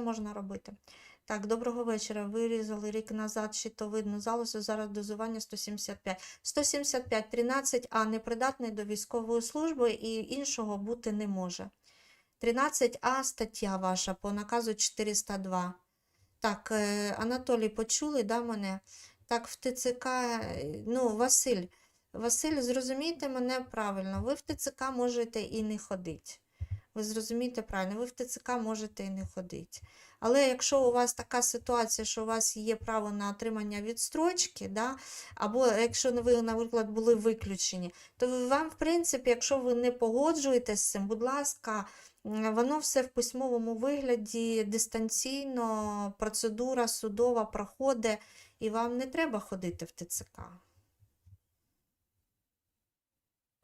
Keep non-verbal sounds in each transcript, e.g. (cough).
можна робити. Так, доброго вечора. Вирізали рік назад щитовидну залозу, зараз дозування 175. 175, 13А непридатний до військової служби і іншого бути не може. 13А стаття ваша по наказу 402. Так, е, Анатолій, почули, да, мене? Так, в ТЦК, е, ну, Василь, Василь, зрозумійте мене правильно, ви в ТЦК можете і не ходити. Ви зрозумієте правильно, ви в ТЦК можете і не ходити. Але якщо у вас така ситуація, що у вас є право на отримання відстрочки, да, або якщо ви, наприклад, були виключені, то вам, в принципі, якщо ви не погоджуєтесь з цим, будь ласка, воно все в письмовому вигляді, дистанційно, процедура судова проходить, і вам не треба ходити в ТЦК.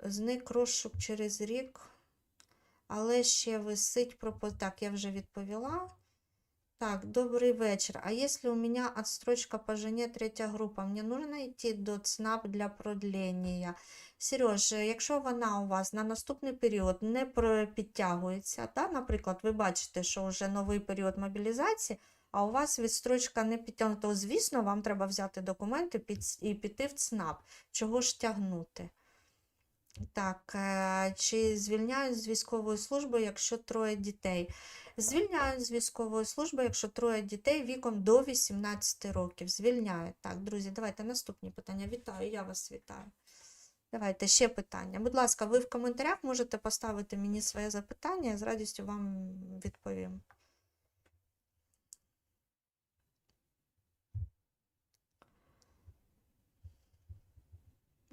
Зник розшук через рік, але ще висить пропо... Так, я вже відповіла. Так, добрый вечер. А если у меня отстрочка по жене третья группа, мне нужно йти до ЦНАП для продления? Сереж, якщо вона у вас на наступний період не підтягується, та, наприклад, ви бачите, що вже новий період мобілізації, а у вас відстрочка не підтягнута, то, звісно, вам треба взяти документи і піти в ЦНАП. Чого ж тягнути? Так, е, чи звільняють з військової служби, якщо троє дітей? Звільняють з військової служби, якщо троє дітей віком до 18 років. Звільняють. Так, друзі, давайте наступні питання. Вітаю, я вас вітаю. Давайте ще питання. Будь ласка, ви в коментарях можете поставити мені своє запитання, я з радістю вам відповім.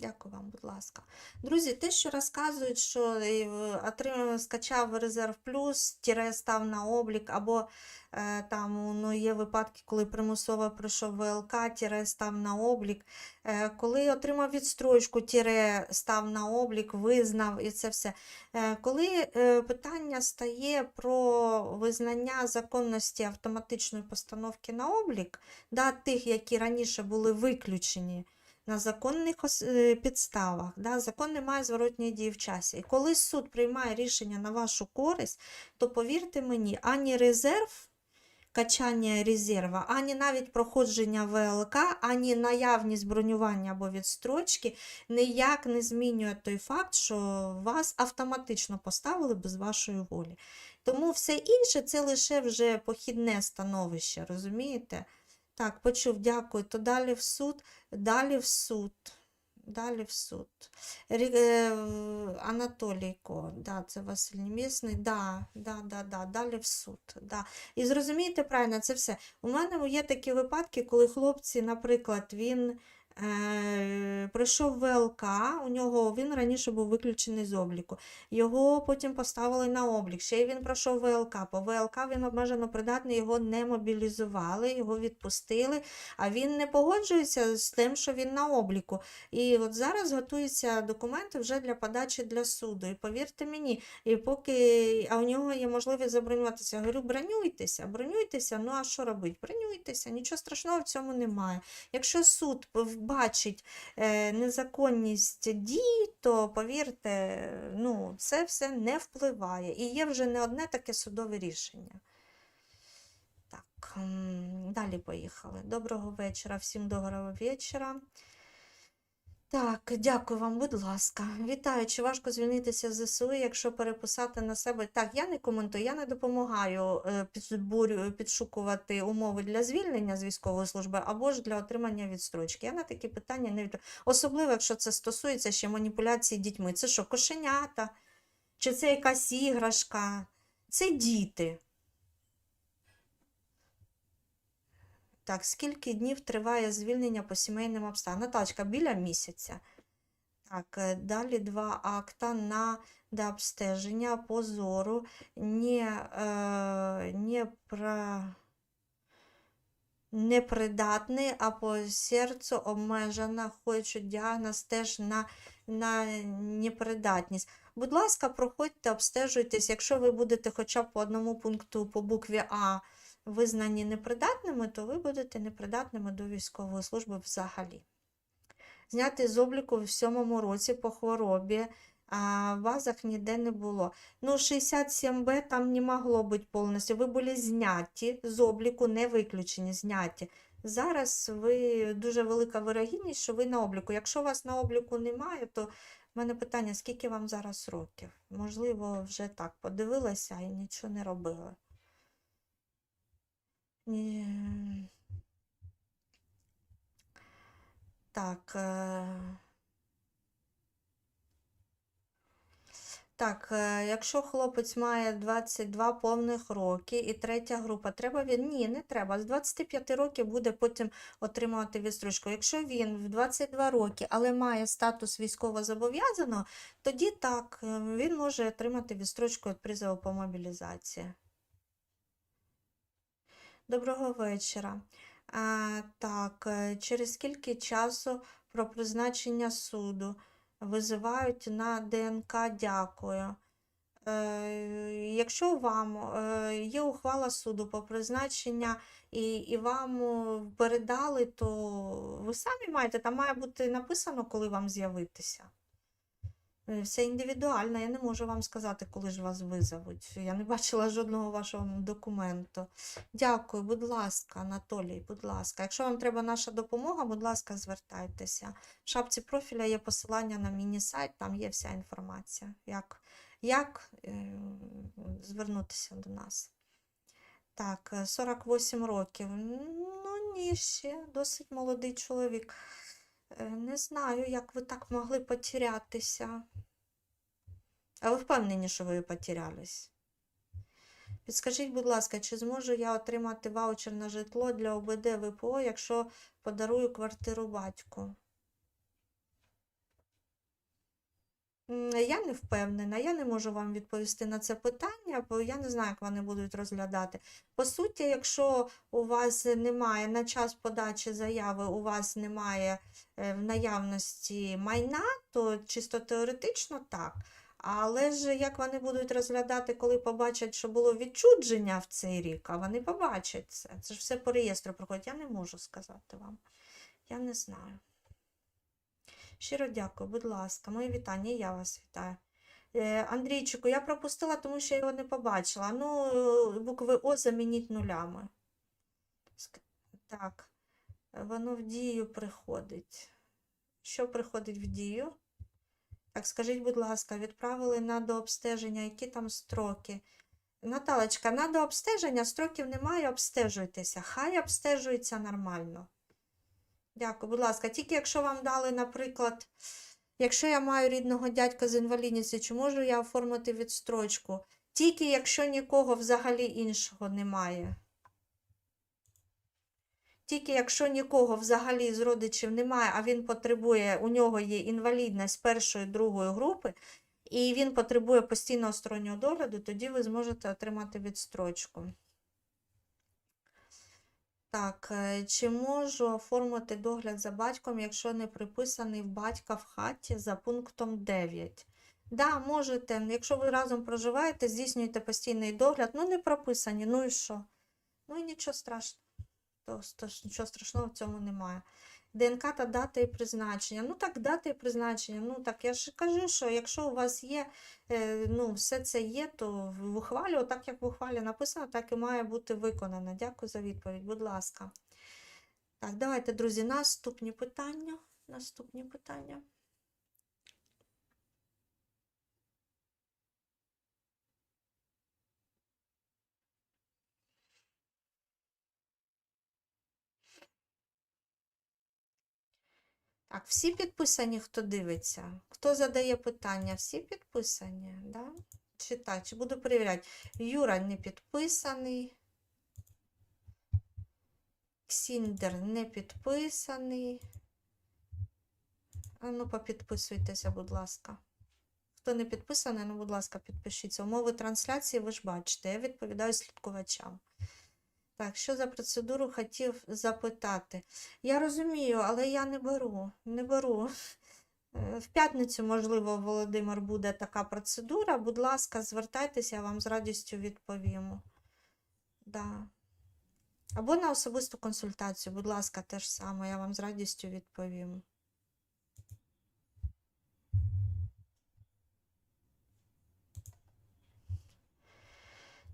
Дякую вам, будь ласка. Друзі, те, що розказують, що е, отримав, скачав резерв плюс, тіре став на облік, або е, там ну, є випадки, коли примусово пройшов ВЛК, тіре став на облік. Е, коли отримав відстрочку, тіре став на облік, визнав і це все. Е, коли е, питання стає про визнання законності автоматичної постановки на облік, да, тих, які раніше були виключені на законних е, підставах. Да? Закон не має зворотньої дії в часі. І коли суд приймає рішення на вашу користь, то повірте мені, ані резерв, качання резерва, ані навіть проходження ВЛК, ані наявність бронювання або відстрочки ніяк не змінює той факт, що вас автоматично поставили без вашої волі. Тому все інше це лише вже похідне становище, розумієте? Так, почув, дякую. То далі в суд, далі в суд. Далі в суд. Е, Анатолійко, да, це Василь Німісний, да, да, да, да, далі в суд. Да. І зрозумієте правильно, це все. У мене є такі випадки, коли хлопці, наприклад, він е, пройшов ВЛК, у нього він раніше був виключений з обліку. Його потім поставили на облік. Ще й він пройшов ВЛК. По ВЛК він обмежено придатний, його не мобілізували, його відпустили, а він не погоджується з тим, що він на обліку. І от зараз готуються документи вже для подачі для суду. І повірте мені, і поки а у нього є можливість забронюватися. Я говорю, бронюйтеся, бронюйтеся. Ну а що робити? Бронюйтеся, нічого страшного в цьому немає. Якщо суд бачить е, незаконність дій, то повірте, ну, це все не впливає. І є вже не одне таке судове рішення. Так, далі поїхали. Доброго вечора, всім доброго вечора. Так, дякую вам, будь ласка. Вітаю. Чи важко звільнитися з ЗСУ, якщо переписати на себе? Так, я не коментую, я не допомагаю е, підшукувати умови для звільнення з військової служби або ж для отримання відстрочки. Я на такі питання не відповідаю. Особливо, якщо це стосується ще маніпуляції дітьми. Це що, кошенята? Чи це якась іграшка? Це діти. Так, скільки днів триває звільнення по сімейним обставинам? Наталочка, біля місяця. Так, е, далі два акта на до обстеження по зору не, е, не, про, непридатний, а по серцю обмежена, хочуть діагноз теж на, на непридатність. Будь ласка, проходьте, обстежуйтесь, якщо ви будете хоча б по одному пункту по букві А визнані непридатними, то ви будете непридатними до військової служби взагалі. Зняти з обліку в сьомому році по хворобі а в базах ніде не було. Ну, 67Б там не могло бути повністю. Ви були зняті з обліку, не виключені, зняті. Зараз ви дуже велика вирогідність, що ви на обліку. Якщо вас на обліку немає, то в мене питання, скільки вам зараз років? Можливо, вже так подивилася і нічого не робила. Так. Е... Так, е, якщо хлопець має 22 повних роки і третя група, треба він? Ні, не треба. З 25 років буде потім отримувати відстрочку. Якщо він в 22 роки, але має статус військовозобов'язаного, тоді так, е, він може отримати відстрочку від призову по мобілізації. Доброго вечора. А, так, е, через скільки часу про призначення суду визивають на ДНК дякую. Е, якщо вам е, є ухвала суду по призначення і, і вам передали, то ви самі маєте, там має бути написано, коли вам з'явитися. Е, Все індивідуально, я не можу вам сказати, коли ж вас визовуть. Я не бачила жодного вашого документу. Дякую, будь ласка, Анатолій, будь ласка. Якщо вам треба наша допомога, будь ласка, звертайтеся. В шапці профіля є посилання на міні-сайт, там є вся інформація, як, як е, звернутися до нас. Так, е, 48 років. Ну, ні, ще досить молодий чоловік. Е, Не знаю, як ви так могли потерятися. А ви впевнені, що ви потерялись? Підскажіть, будь ласка, чи зможу я отримати ваучер на житло для ОБД ВПО, якщо подарую квартиру батьку? Я не впевнена, я не можу вам відповісти на це питання, бо я не знаю, як вони будуть розглядати. По суті, якщо у вас немає на час подачі заяви, у вас немає е, в наявності майна, то чисто теоретично так. Але ж як вони будуть розглядати, коли побачать, що було відчудження в цей рік, а вони побачать це. Це ж все по реєстру проходить. Я не можу сказати вам. Я не знаю. Щиро дякую, будь ласка, мої вітання, я вас вітаю. Е, Андрійчику, я пропустила, тому що я його не побачила. Ну, е, букви О замініть нулями. Так, воно в дію приходить. Що приходить в дію? Так, скажіть, будь ласка, відправили на дообстеження, які там строки? Наталочка, на дообстеження строків немає, обстежуйтеся. Хай обстежується нормально. Дякую, будь ласка. Тільки якщо вам дали, наприклад, якщо я маю рідного дядька з інвалідністю, чи можу я оформити відстрочку? Тільки якщо нікого взагалі іншого немає. Тільки якщо нікого взагалі з родичів немає, а він потребує, у нього є інвалідність першої, другої групи, і він потребує постійного стороннього догляду, тоді ви зможете отримати відстрочку. Так, е, чи можу оформити догляд за батьком, якщо не приписаний в батька в хаті за пунктом 9? Да, можете. Якщо ви разом проживаєте, здійснюєте постійний догляд, ну не прописані, ну і що? Ну і нічого страшного. То, то нічого страшного в цьому немає. ДНК та дата і призначення. Ну так, дата і призначення. Ну так, я ж кажу, що якщо у вас є, е, ну, все це є, то в ухвалі, отак як в ухвалі написано, так і має бути виконано. Дякую за відповідь, будь ласка. Так, давайте, друзі, наступні питання. Наступні питання. Так, всі підписані, хто дивиться? Хто задає питання? Всі підписані, да? Читай, чи буду перевіряти. Юра не підписаний. Ксіндер не підписаний. А ну, попідписуйтеся, будь ласка. Хто не підписаний, ну, будь ласка, підпишіться. Умови трансляції ви ж бачите, я відповідаю слідкувачам. Так, що за процедуру хотів запитати? Я розумію, але я не беру. Не беру. Е, В п'ятницю, можливо, Володимир, буде така процедура. Будь ласка, звертайтеся, я вам з радістю відповім. Да. Або на особисту консультацію, будь ласка, те ж саме, я вам з радістю відповім.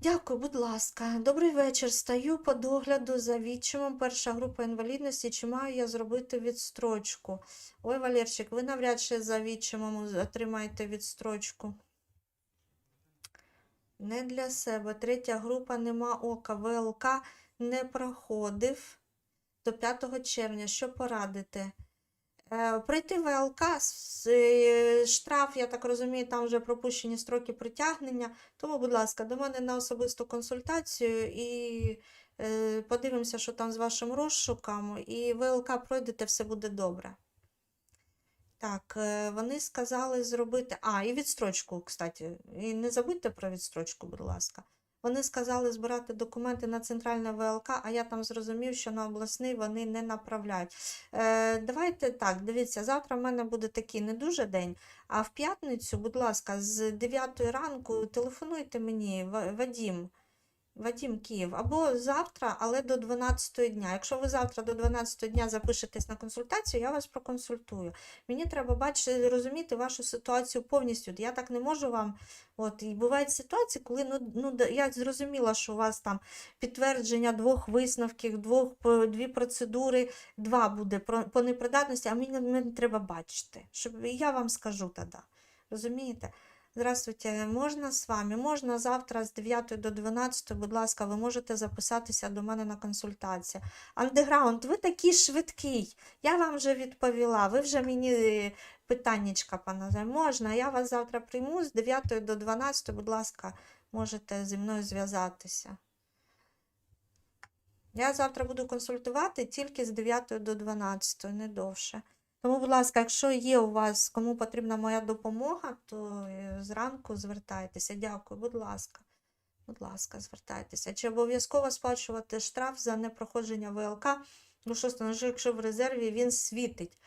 Дякую, будь ласка. Добрий вечір. Стаю по догляду за відчимом. Перша група інвалідності. Чи маю я зробити відстрочку? Ой, Валерчик, ви навряд чи за відчимом отримаєте відстрочку. Не для себе. Третя група нема ока. ВЛК не проходив до 5 червня. Що порадити? Е, Пройти ВЛК, е, штраф, я так розумію, там вже пропущені строки притягнення. Тому, будь ласка, до мене на особисту консультацію і е, подивимося, що там з вашим розшуком. І ВЛК пройдете, все буде добре. Так, вони сказали зробити. А, і відстрочку, кстати. І не забудьте про відстрочку, будь ласка. Вони сказали збирати документи на центральне ВЛК, а я там зрозумів, що на обласний вони не направляють. Е, давайте так, дивіться, завтра в мене буде такий не дуже день, а в п'ятницю, будь ласка, з 9 ранку телефонуйте мені, Ва- Вадім. Вадім Київ, або завтра, але до 12 дня. Якщо ви завтра до 12 дня запишетесь на консультацію, я вас проконсультую. Мені треба бачити, розуміти вашу ситуацію повністю. Я так не можу вам. От, і бувають ситуації, коли ну, ну, я зрозуміла, що у вас там підтвердження двох висновків, двох, дві процедури, два буде по непридатності, а мені, мені треба бачити. Щоб я вам скажу тоді. Розумієте? Здравствуйте, можна з вами? Можна завтра з 9 до 12, будь ласка, ви можете записатися до мене на консультацію. Андеграунд, ви такий швидкий. Я вам вже відповіла. Ви вже мені е, питаннячка паназай. Можна, я вас завтра прийму з 9 до 12, будь ласка, можете зі мною зв'язатися. Я завтра буду консультувати тільки з 9 до 12, не довше. Тому, будь ласка, якщо є у вас кому потрібна моя допомога, то е, зранку звертайтеся. Дякую, будь ласка. Будь ласка, звертайтеся. Чи обов'язково сплачувати штраф за непроходження ВЛК? Ну, що становить, якщо в резерві він світить.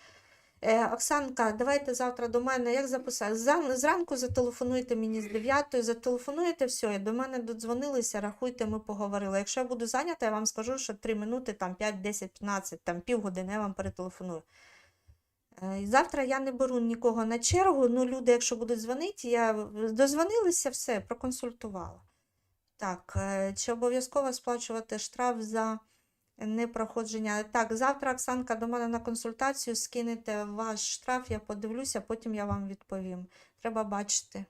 Е, Оксанка, давайте завтра до мене, як записати? Зранку зателефонуйте мені з 9, зателефонуєте, все, і до мене додзвонилися, рахуйте, ми поговорили. Якщо я буду зайнята, я вам скажу, що 3 минути, там 5, 10, 15, там півгодини я вам перетелефоную. Е, Завтра я не беру нікого на чергу. Ну, люди, якщо будуть дзвонити, я дозвонилися, все, проконсультувала. Так, е, чи обов'язково сплачувати штраф за непроходження? Так, завтра Оксанка до мене на консультацію скинете ваш штраф, я подивлюся, потім я вам відповім. Треба бачити.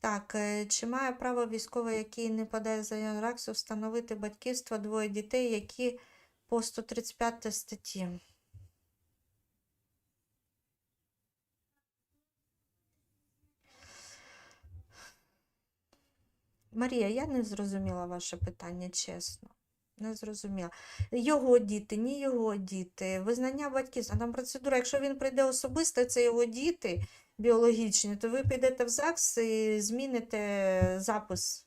Так, е, чи має право військовий, який не подає заяву РАКСу, встановити батьківство двоє дітей, які по 135 статті? Марія, я не зрозуміла ваше питання, чесно. Не зрозуміла. Його діти, ні його діти, визнання батьківства. Там процедура, якщо він прийде особисто, це його діти біологічні, то ви підете в ЗАГС і зміните запис.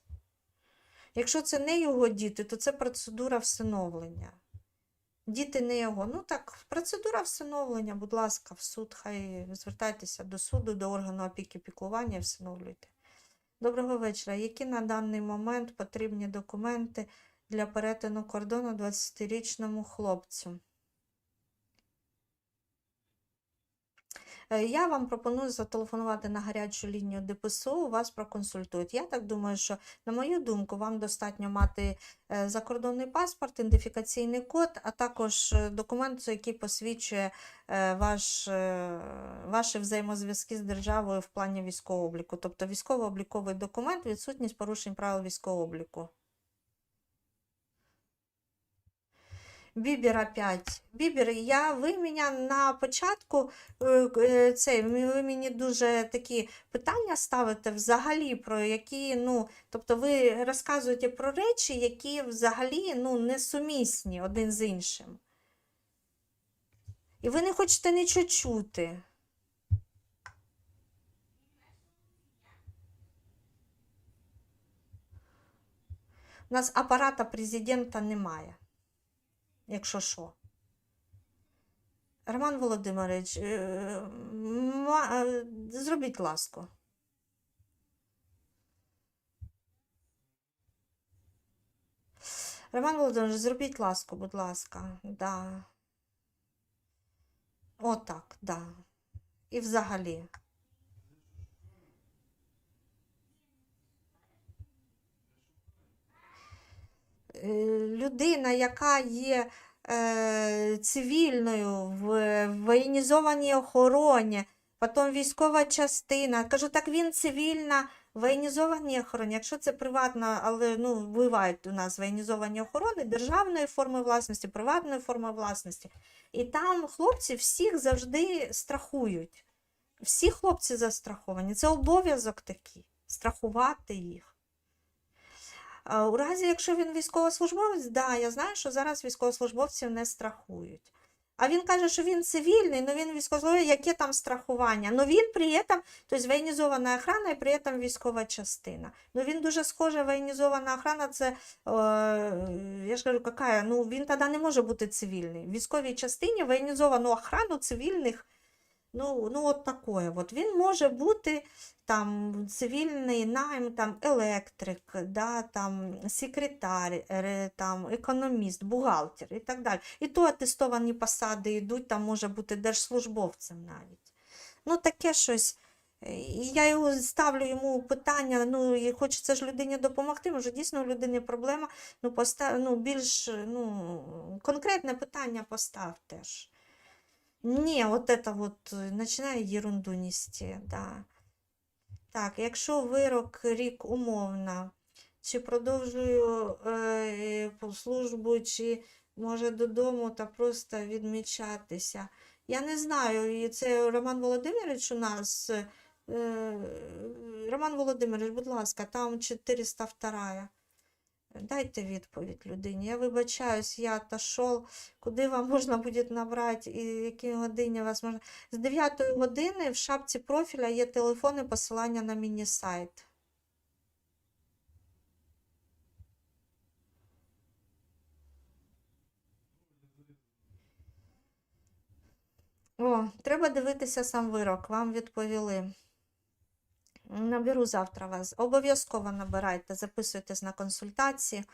Якщо це не його діти, то це процедура всиновлення. Діти не його. Ну так, процедура всиновлення, будь ласка, в суд, хай звертайтеся до суду, до органу опіки піклування всиновлюйте. Доброго вечора. Які на даний момент потрібні документи для перетину кордону 20-річному хлопцю? Я вам пропоную зателефонувати на гарячу лінію ДПСО, вас проконсультують. Я так думаю, що, на мою думку, вам достатньо мати е, закордонний паспорт, ідентифікаційний код, а також е, документ, який посвідчує е, ваш, е, ваші взаємозв'язки з державою в плані військового обліку. Тобто військово-обліковий документ, відсутність порушень правил військового обліку. Бібер опять. Бібер, я, ви мене на початку е, е, цей, ви мені дуже такі питання ставите взагалі, про які, ну, тобто ви розказуєте про речі, які взагалі ну, несумісні один з іншим. І ви не хочете нічого чути. У нас апарата президента немає, якщо що. Роман Володимирович, е, е, зробіть ласку. Роман Володимирович, зробіть ласку, будь ласка. Да. Отак, да. І взагалі. Людина, яка є е, цивільною в воєнізованій охороні, потім військова частина. Кажу, так він цивільна в воєнізованій охороні. Якщо це приватна, але ну, бувають у нас воєнізовані охорони державної форми власності, приватної форми власності. І там хлопці всіх завжди страхують. Всі хлопці застраховані. Це обов'язок такий страхувати їх. У разі, якщо він військовослужбовець, да, я знаю, що зараз військовослужбовців не страхують. А він каже, що він цивільний, але він військовослужбовець, яке там страхування? Ну він при этом, тобто воєнізована охрана і при этом військова частина. Ну він дуже схоже, воєнізована охрана, це, е, я ж кажу, какая? Ну він тоді не може бути цивільний. В військовій частині воєнізовану охрану цивільних Ну, ну от такое. От він може бути там цивільний найм, там електрик, да, там секретар, там економіст, бухгалтер і так далі. І то атестовані посади йдуть, там може бути держслужбовцем навіть. Ну, таке щось. Е, я його ставлю йому питання, ну і хочеться ж людині допомогти, може дійсно у людини проблема, ну, постав, ну більш ну, конкретне питання постав теж. Не, вот это вот э, починає ерунду нести, да. Так, якщо вирок рік умовно, чи продовжую е, службу, чи може додому та просто відмічатися. Я не знаю, і це Роман Володимирович у нас. е, Роман Володимирович, будь ласка, там 402. Дайте відповідь людині. Я вибачаюсь, я отошел. Куди вам можна буде набрати, і які годині вас можна. З 9 години в шапці профіля є телефон і посилання на міні-сайт. О, треба дивитися сам вирок, вам відповіли. Наберу завтра вас. Обов'язково набирайте, записуйтесь на консультації.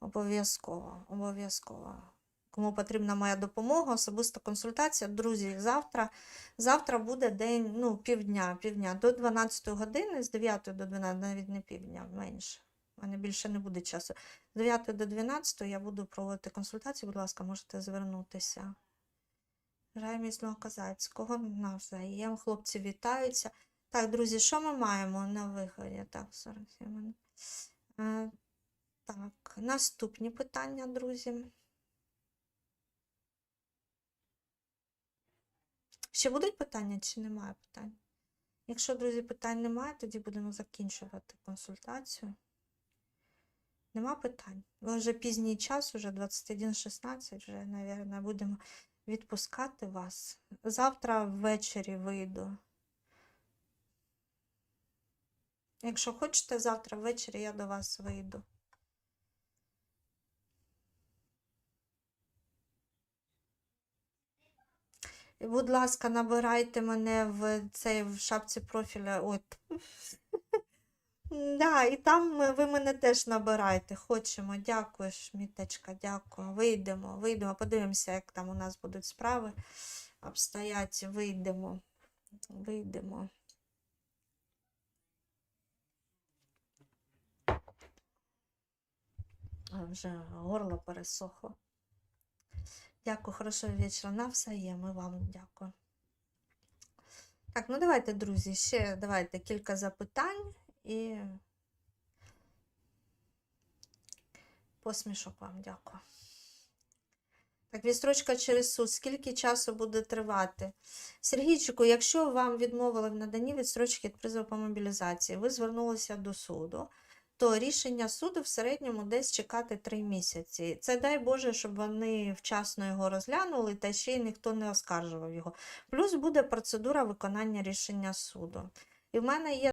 Обов'язково, обов'язково. Кому потрібна моя допомога, особиста консультація. Друзі, завтра, завтра буде день, ну, півдня, півдня до 12 години, з 9 до 12, навіть не півдня, менше. У мене більше не буде часу. З 9 до 12 я буду проводити консультацію, будь ласка, можете звернутися. Бажаю міцного козацького навзаєм. Хлопці вітаються. Так, друзі, що ми маємо на виході? Так, 47. Е, Так, наступні питання, друзі. Ще будуть питання чи немає питань? Якщо, друзі, питань немає, тоді будемо закінчувати консультацію. Нема питань. Вже пізній час, уже 21.16, вже, мабуть, будемо відпускати вас. Завтра ввечері вийду. Якщо хочете, завтра ввечері я до вас вийду. Будь ласка, набирайте мене в цей в шапці профіля. От. (laughs) Да, і там ви мене теж набирайте. Хочемо. Дякую, Шміточка, дякую. Вийдемо, вийдемо, подивимося, як там у нас будуть справи обстоять. Вийдемо. Вийдемо. Вже горло пересохло. Дякую, хорошого вечора. На все є. Ми вам дякую. Так, ну давайте, друзі, ще давайте кілька запитань і посмішок вам дякую. Так, відстрочка через суд. Скільки часу буде тривати? Сергійчику, якщо вам відмовили в наданні відстрочки від призову по мобілізації, ви звернулися до суду, то рішення суду в середньому десь чекати 3 місяці. Це дай Боже, щоб вони вчасно його розглянули, та ще й ніхто не оскаржував його. Плюс буде процедура виконання рішення суду. І в мене є